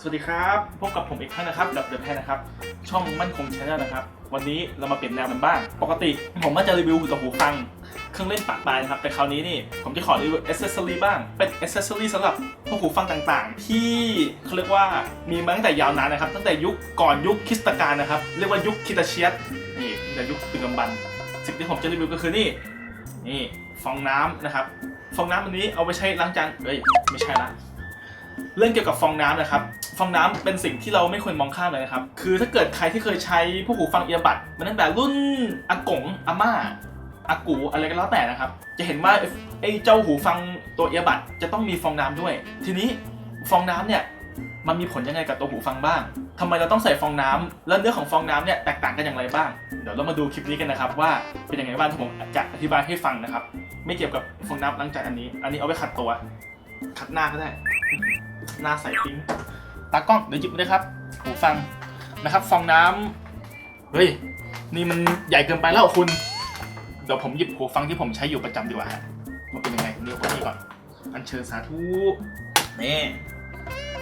สวัสดีครับพบกับผมอีกครั้งนะครับกับเดอะแพนนะครับ ช่องมั่นคงชาแนลนะครับ วันนี้เรามาเปลี่ยนแนวกันบ้าง ปกติผมก็จะรีวิวหูต่อหูฟัง เครื่องเล่นปากปลายนะครับแต่คราวนี้นี่ผมจะขอรีวิวอ c เซสซอรีบ้าง เป็นอ c เซสซอรีสำหรับพวกหูฟังต่างๆ ที่เขาเรียกว่ามีมาตั้งแต่ยาวนานนะครับ ตั้งแต่ยุคก่อนยุคคริสตกาลนะครับ เรียกว่ายุคคิตาเชียสนี่แต่ยุคดึกำบรรพ์สิ่งที่ผมจะรีวิวก็คือนี่นี่ฟองน้ำนะครับ ฟองน้ำอันนี้เอาไปใช้ล้างจานเอ้ยไม่ใช่ละ เรื่องเกี่ยวกับฟองน้ำนะครับ ฟองน้ำเป็นสิ่งที่เราไม่ควรมองข้ามเลยนะครับ คือถ้าเกิดใครที่เคยใช้พวกหูฟังเอียบัดมาตั้งแต่รุ่นอากงอาม่าอากูอะไรก็แล้วแต่นะครับ จะเห็นว่าไอ้เจ้าหูฟังตัวเอียบัดจะต้องมีฟองน้ำด้วย ทีนี้ฟองน้ำเนี่ยมันมีผลยังไงกับตัวหูฟังบ้างทำไมเราต้องใส่ฟองน้ำแล้วเนื้อของฟองน้ำเนี่ยแตกต่างกันอย่างไรบ้าง เดี๋ยวเรามาดูคลิปนี้กันนะครับ ว่าเป็นยังไงบ้างที่ผมจะอธิบายให้ฟังนะครับ ไม่เกี่ยวกับฟองน้ำหล้างจานอันนี้ อันนี้เอาไว้ขัดตัว ขัดหน้าก็ได้ หน้าใสปิ้งตากล้องเดี๋ยวหยิบมาเลยครับหูฟังนะครับ ฟองน้ำเฮ้ยนี่มันใหญ่เกินไปแล้วคุณ เดี๋ยวผมหยิบหูฟังที่ผมใช้อยู่ประจำดีกว่าฮะว่าเป็นยังไงนี่เอานี่ก่อน อัญเชิญสาธุนี่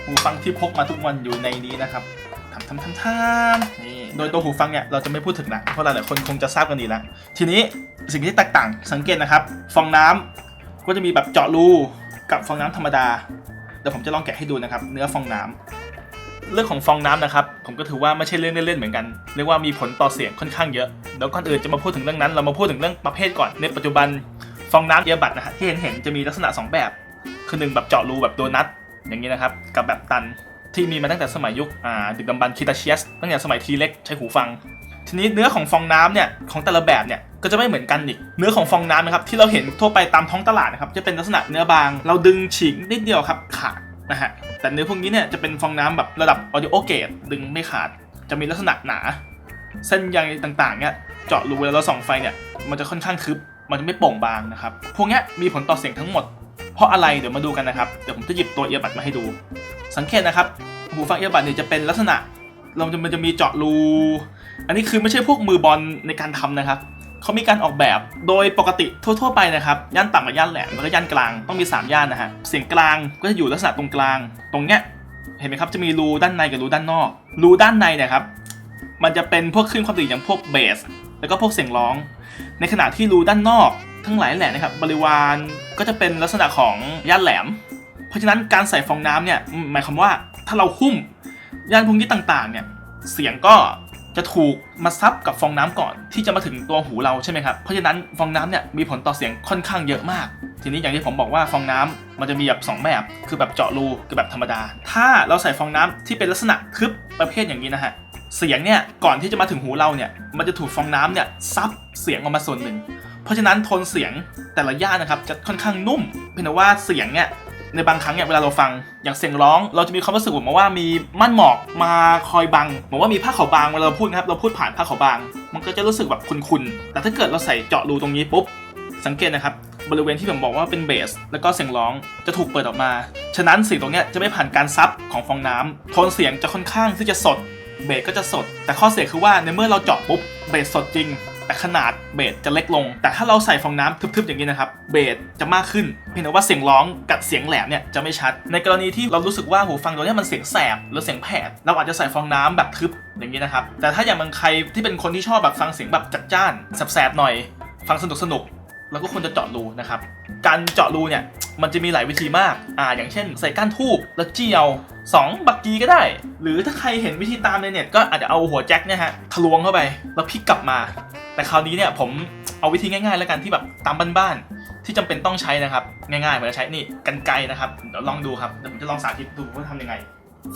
หูฟังที่พกมาทุกวันอยู่ในนี้นะครับทำทำทำทำนี่โดยตัวหูฟังเนี่ยเราจะไม่พูดถึงละเพราะหลายๆคนคงจะทราบกันดีแล้ว ทีนี้สิ่งที่แตกต่างสังเกตนะครับ ฟองน้ำก็จะมีแบบเจาะรูกับฟองน้ำธรรมดา ดี๋ยวผมจะลองแกะให้ดูนะครับ เนื้อฟองน้ำเรื่องของฟองน้ำนะครับ ผมก็ถือว่าไม่ใช่เรื่องเล่นๆเหมือนกัน เรียกว่ามีผลต่อเสียงค่อนข้างเยอะเดี๋ยวก่อนอื่นจะมาพูดถึงเรื่องนั้น เรามาพูดถึงเรื่องประเภทก่อนในปัจจุบันฟองน้ำเอียบัดนะฮะที่เห็นเห็นๆจะมีลักษณะ 2 แบบ คือหนึ่งแบบเจาะรูแบบโดนัทอย่างนี้นะครับกับแบบตันที่มีมาตั้งแต่สมัยยุคอ่าดึกดำบรรพ์คิตาเชียสตั้งแต่สมัยทีเล็กใช้หูฟัง ทีนี้เนื้อของฟองน้ำเนี่ยของแต่ละแบบเนี่ยก็จะไม่เหมือนกันอีก เนื้อของฟองน้ำนะครับที่เราเห็นทั่วไปตามท้องตลาดนะครับจะเป็นลักษณะเนื้อบาง เราดึงฉีกนิดเดียวครับขาด นะฮะแต่เนื้อพวกนี้เนี่ยจะเป็นฟองน้ำแบบระดับ audio grade ดึงไม่ขาด จะมีลักษณะหนา เส้นใยต่างๆเนี่ยเจาะรูเวลาเราส่องไฟเนี่ยมันจะค่อนข้างทึบมันจะไม่โป่งบางนะครับ พวกนี้มีผลต่อเสียงทั้งหมด เพราะอะไรเดี๋ยวมาดูกันนะครับ เดี๋ยวผมจะหยิบตัวเอียบัดมาให้ดู สังเกตนะครับหูฟังเอียบัดเนี่ยจะเป็นลักษณะ เราจะมันจะมีเจาะรู อันนี้คือไม่ใช่พวกมือบอลในการทำนะครับ เขามีการออกแบบ โดยปกติทั่ว ๆ ไปนะครับย่านต่ำกับย่านแหลมแล้วก็ย่านกลางต้องมี 3 ย่านนะฮะเสียงกลางก็จะอยู่ลักษณะตรงกลาง ตรงเนี้ยเห็นไหมครับจะมีรูด้านในกับรูด้านนอก รูด้านในเนี่ยครับมันจะเป็นพวกคลื่นความถี่อย่างพวกเบส แล้วก็พวกเสียงร้อง ในขณะที่รูด้านนอกทั้งหลายแหล่นะครับบริวารก็จะเป็นลักษณะของย่านแหลม เพราะฉะนั้นการใส่ฟองน้ำเนี่ยหมายความว่าถ้าเราหุ้มย่านพวกนี้ต่างๆเนี่ยเสียงก็ จะถูกมาซับกับฟองน้ำก่อนที่จะมาถึงตัวหูเราใช่ไหมครับ เพราะฉะนั้นฟองน้ำเนี่ยมีผลต่อเสียงค่อนข้างเยอะมาก ทีนี้อย่างที่ผมบอกว่าฟองน้ำมันจะมีแบบสองแบบคือแบบเจาะรูกับแบบธรรมดา ถ้าเราใส่ฟองน้ำที่เป็นลักษณะทึบประเภทอย่างนี้นะฮะเสียงเนี่ยก่อนที่จะมาถึงหูเราเนี่ยมันจะถูกฟองน้ำเนี่ยซับเสียงออกมาส่วนหนึ่ง เพราะฉะนั้นโทนเสียงแต่ละย่านนะครับจะค่อนข้างนุ่มเพียงแต่ว่าเสียงเนี่ย ในบางครั้งเนี่ยเวลาเราฟังอย่างเสียงร้อง เราจะมีความรู้สึกเหมือนว่ามีม่านหมอกมาคอยบังเหมือนว่ามีผ้าขาวบางเวลาเราพูดนะครับเราพูดผ่านผ้าขาวบาง มันก็จะรู้สึกแบบคุนๆแต่ถ้าเกิดเราใส่เจาะรูตรงนี้ปุ๊บสังเกตนะครับบริเวณที่ผมบอกว่าเป็นเบส แล้วก็เสียงร้องจะถูกเปิดออกมา ฉะนั้นสียงตรงนี้จะไม่ผ่านการซับของฟองน้ำโทนเสียงจะค่อนข้างที่จะสด เบสก็จะสด แต่ข้อเสียคือว่าในเมื่อเราเจาะปุ๊บเบสสดจริง แต่ขนาดเบสจะเล็กลง แต่ถ้าเราใส่ฟองน้ำทึบๆอย่างนี้นะครับ เบสจะมากขึ้น เพียงแต่ว่าเสียงร้องกับเสียงแหลมเนี่ยจะไม่ชัด ในกรณีที่เรารู้สึกว่าหูฟังตัวนี้มันเสียงแสบหรือเสียงแผด เราอาจจะใส่ฟองน้ำแบบทึบอย่างนี้นะครับ แต่ถ้าอย่างบางใครที่เป็นคนที่ชอบแบบฟังเสียงแบบจัดจ้านแสบๆหน่อย ฟังสนุกสนุกเราก็ควรจะเจาะรูนะครับ การเจาะรูเนี่ยมันจะมีหลายวิธีมาก อ่า อย่างเช่น ใส่ก้านทูบแล้วจี้เอาสองบักกีก็ได้ หรือถ้าใครเห็นวิธีตามในเน็ตก็อาจจะเอาหัวแจ็คเนี่ยฮะทะลวงเข้าไป แล้วพลิกกลับมา แต่คราวนี้เนี่ยผมเอาวิธีง่ายๆ แล้วกันที่แบบตามบ้านๆที่จำเป็นต้องใช้นะครับ ง่ายๆผมจะใช้นี่กันไกนะครับเดี๋ยวลองดูครับเดี๋ยวผมจะลองสาธิตดูว่าทำยังไง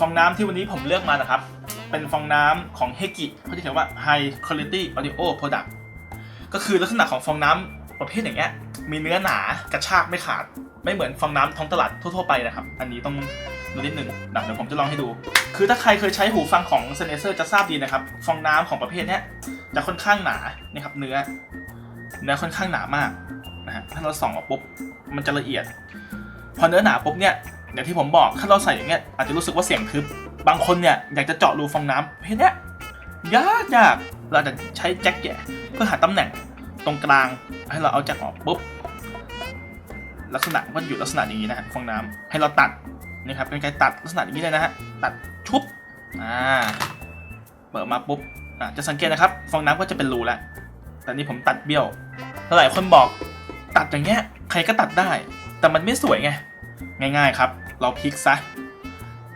ฟองน้ำที่วันนี้ผมเลือกมานะครับ เป็นฟองน้ำของเฮกิเขาจะเขียนว่า High Quality Audio Product ก็คือลักษณะของฟองน้ำประเภทอย่างเงี้ยมีเนื้อหนากระชากไม่ขาด ไม่เหมือนฟองน้ำท้องตลาดทั่วๆไปนะครับ อันนี้ต้อง นิดนึงนะเดี๋ยวผมจะลองให้ดู คือถ้าใครเคยใช้หูฟังของ s e n e s e r จะทราบดีนะครับ ฟองน้ำของประเภทนี้จะค่อนข้างหนานี่ครับเนื้อ เนื้อค่อนข้างหนามากนะฮะถ้าเราส่องออกปุ๊บมันจะละเอียด พอเนื้อหนาปุ๊บเนี่ยอย่างที่ผมบอกถ้าเราใส่อย่างเงี้ยอาจจะรู้สึกว่าเสียงทึบบางคนเนี่ยอยากจะเจาะรูฟองน้ำประเภทนี้ยากยากเราจะใช้แจ็คแย่เพื่อหาตำแหน่งตรงกลางให้เราเอาแจ็คออกปุ๊บลักษณะก็อยู่ลักษณะอย่างนี้นะฮะฟองน้ำให้เราตัด นี่ครับเป็นการตัดลักษณะอย่างนี้เลยนะฮะตัดชุบอ่าเปิดมาปุ๊บอะจะสังเกตนะครับฟองน้ำก็จะเป็นรูแล้วแต่นี่ผมตัดเบี้ยวแล้วหลายคนบอกตัดอย่างเงี้ยใครก็ตัดได้ แต่มันไม่สวยไงง่าย ๆครับ เราพลิกซะ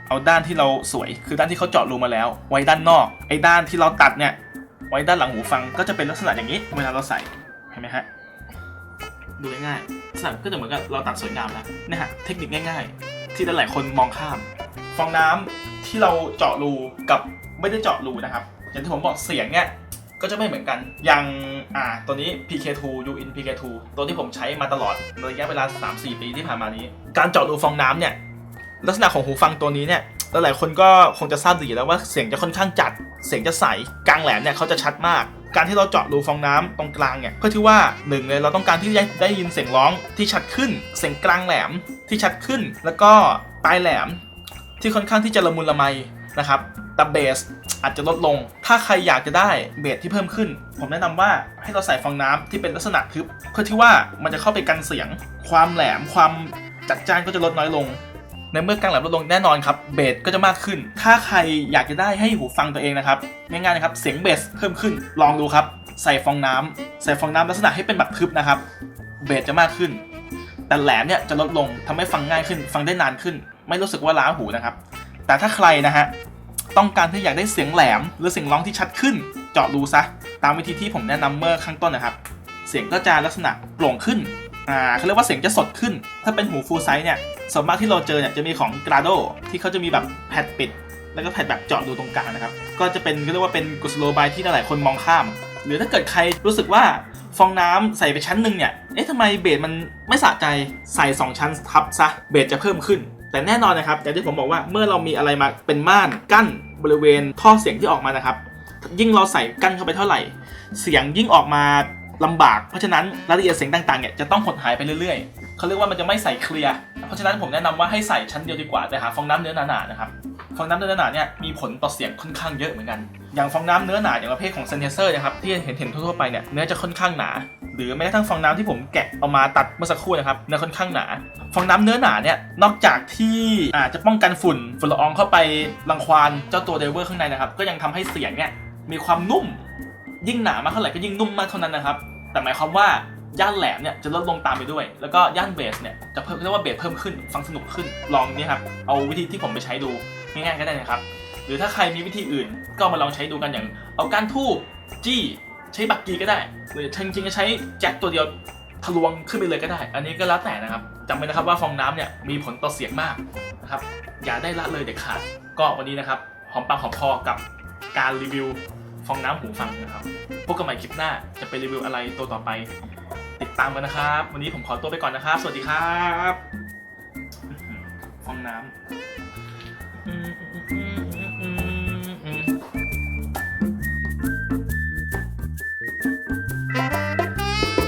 เอาด้านที่เราสวยคือด้านที่เขาเจาะรูมาแล้ว ไว้ด้านนอกไอ้ด้านที่เราตัดเนี่ยไว้ด้านหลังหูฟังก็จะเป็นลักษณะอย่างนี้ เวลาเราใส่เห็นไหมฮะดูง่ายๆลักษณะก็จะเหมือนกับเราตัดสวยงามแล้วนะฮะเทคนิคง่าย ๆ ที่หลายๆคนมองข้าม ฟองน้ำที่เราเจาะรูกับไม่ได้เจาะรูนะครับ อย่างที่ผมบอกเสียงเนี่ยก็จะไม่เหมือนกัน อย่างอ่าตัวนี้ PK2 U-in PK2 ตัวที่ผมใช้มาตลอดในระยะเวลา 3-4 ปีที่ผ่านมานี้ การเจาะรูฟองน้ำเนี่ยลักษณะของหูฟังตัวนี้เนี่ยหลายๆคนก็คงจะทราบดีแล้วว่าเสียงจะค่อนข้างจัด เสียงจะใสกลางแหลมเนี่ยเขาจะชัดมาก การที่เราเจาะรูฟองน้ำตรงกลางเนี่ยเพื่อที่ว่าหนึ่งเลยเราต้องการที่จะได้ยินเสียงร้องที่ชัดขึ้น เสียงกลางแหลมที่ชัดขึ้น แล้วก็ปลายแหลมที่ค่อนข้างที่จะละมุนละไมนะครับแต่เบสอาจจะลดลง ถ้าใครอยากจะได้เบสที่เพิ่มขึ้น ผมแนะนำว่าให้เราใส่ฟองน้ำที่เป็นลักษณะทึบเพื่อที่ว่ามันจะเข้าไปกันเสียง ความแหลมความจัดจ้านก็จะลดน้อยลง ในเมื่อกลางแหลมลดลงแน่นอนครับเบสก็จะมากขึ้น ถ้าใครอยากจะได้ให้หูฟังตัวเองนะครับง่ายๆนะครับเสียงเบสเพิ่มขึ้นลองดูครับใส่ฟองน้ำใส่ฟองน้ำลักษณะให้เป็นแบบทึบนะครับเบสจะมากขึ้น แต่แหลมเนี่ยจะลดลงทำให้ฟังง่ายขึ้น ฟังได้นานขึ้น ไม่รู้สึกว่าล้าหูนะครับ แต่ถ้าใครนะฮะต้องการที่อยากได้เสียงแหลม หรือเสียงร้องที่ชัดขึ้น เจาะรูซะตามวิธีที่ผมแนะนำเมื่อข้างต้นนะครับ เสียงก็จะลักษณะโปร่งขึ้น อ่าเขาเรียกว่าเสียงจะสดขึ้น ถ้าเป็นหูฟูลไซส์เนี่ยส่วนมากที่เราเจอเนี่ยจะมีของ Grado ที่เขาจะมีแบบแพดปิด แล้วก็แพดแบบเจาะรูตรงกลางนะครับ ก็จะเป็นก็เรียกว่าเป็นกุศโลบายที่หลายๆคนมองข้าม หรือถ้าเกิดใครรู้สึกว่าฟองน้ำใส่ไปชั้นหนึ่งเนี่ย เอ๊ะทำไมเบสมันไม่สะใจใส่ 2 ชั้นทับซะเบสจะเพิ่มขึ้น แต่แน่นอนนะครับอย่างที่ผมบอกว่าเมื่อเรามีอะไรมาเป็นม่านกั้นบริเวณท่อเสียงที่ออกมานะครับ ยิ่งเราใส่กั้นเข้าไปเท่าไหร่ เสียงยิ่งออกมา ลำบาก เพราะฉะนั้นรายละเอียดเสียงต่างๆเนี่ยจะต้องหดหายไปเรื่อยๆเขาเรียกว่ามันจะไม่ใส่เคลียร์เพราะฉะนั้นผมแนะนำว่าให้ใส่ชั้นเดียวดีกว่าแต่หาฟองน้ำเนื้อหนาๆนะครับฟองน้ำเนื้อหนาๆเนี่ยมีผลต่อเสียงค่อนข้างเยอะเหมือนกัน อย่างฟองน้ำเนื้อหนาอย่างประเภทของเซนเซอร์นะครับที่เห็นเห็นทั่วๆไปเนี่ยเนื้อจะค่อนข้างหนา หรือแม้กระทั่งฟองน้ำที่ผมแกะเอามาตัดเมื่อสักครู่นะครับเนื้อค่อนข้างหนา ฟองน้ำเนื้อหนาเนี่ยนอกจากที่อาจจะป้องกันฝุ่นฝุ่นละอองเข้าไปรังควานเจ้าตัวเดเวอร์ข้างในนะครับก็ยังทำให้เสียงเนี่ยมีความนุ่ม ยิ่งหนามากเท่าไหร่ก็ยิ่งนุ่มมากเท่านั้นนะครับ แต่หมายความว่าย่านแหลมเนี่ยจะลดลงตามไปด้วย แล้วก็ย่านเบสเนี่ยจะเพิ่มเรียกว่าเบสเพิ่มขึ้น ฟังสนุกขึ้น ลองนี่ครับ เอาวิธีที่ผมไปใช้ดูง่ายๆก็ได้นะครับ หรือถ้าใครมีวิธีอื่นก็มาลองใช้ดูกันอย่าง เอาการทูบจี้ใช้บักกีก็ได้ หรือจริงๆจะใช้แจ็คตัวเดียวทะลวงขึ้นไปเลยก็ได้ อันนี้ก็แล้วแต่นะครับจำไว้นะครับว่าฟองน้ำเนี่ยมีผลต่อเสียงมากนะครับ อย่าได้ละเลยเด็ดขาด ก็วันนี้นะครับหอมปากหอมคอกับการรีวิว ฟองน้ำหูฟังนะครับพบกันใหม่คลิปหน้าจะไปรีวิวอะไรตัวต่อไป ติดตามกันนะครับ วันนี้ผมขอตัวไปก่อนนะครับ สวัสดีครับฟองน้ำ